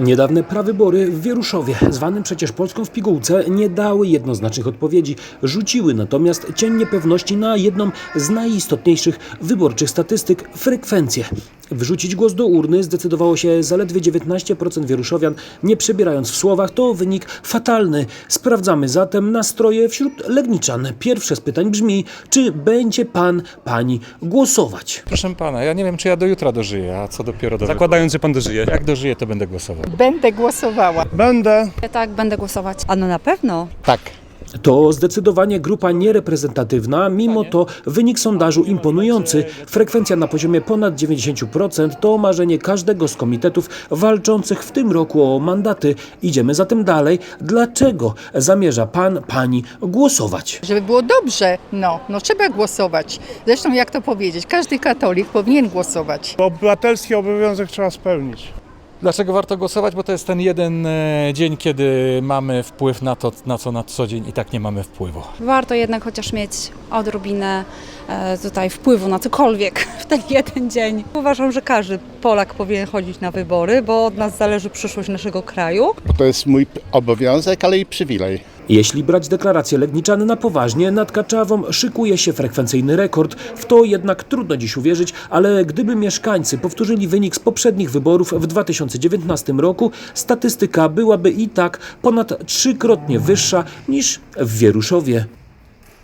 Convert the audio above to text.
Niedawne prawybory w Wieruszowie, zwanym przecież Polską w pigułce, nie dały jednoznacznych odpowiedzi. Rzuciły natomiast cień niepewności na jedną z najistotniejszych wyborczych statystyk frekwencję. Wrzucić głos do urny zdecydowało się zaledwie 19% wieruszowian, nie przebierając w słowach, to wynik fatalny. Sprawdzamy zatem nastroje wśród legniczan. Pierwsze z pytań brzmi, czy będzie pan, pani głosować? Proszę pana, ja nie wiem, czy ja do jutra dożyję, a co dopiero do Zakładając, że pan dożyje. Jak dożyję, to będę głosował. Będę głosowała. Będę. Tak, będę głosować. A no na pewno. Tak. To zdecydowanie grupa niereprezentatywna, mimo to wynik sondażu imponujący. Frekwencja na poziomie ponad 90% to marzenie każdego z komitetów walczących w tym roku o mandaty. Idziemy zatem dalej. Dlaczego zamierza pan, pani głosować? Żeby było dobrze, no, no trzeba głosować. Zresztą jak to powiedzieć, każdy katolik powinien głosować. Obywatelski obowiązek trzeba spełnić. Dlaczego warto głosować? Bo to jest ten jeden e, dzień, kiedy mamy wpływ na to, na co na co dzień i tak nie mamy wpływu. Warto jednak chociaż mieć odrobinę e, tutaj wpływu na cokolwiek w ten jeden dzień. Uważam, że każdy Polak powinien chodzić na wybory, bo od nas zależy przyszłość naszego kraju. bo to jest mój obowiązek, ale i przywilej. Jeśli brać deklarację Legniczany na poważnie, nad Kaczawą szykuje się frekwencyjny rekord. W to jednak trudno dziś uwierzyć, ale gdyby mieszkańcy powtórzyli wynik z poprzednich wyborów w 2019 roku, statystyka byłaby i tak ponad trzykrotnie wyższa niż w Wieruszowie.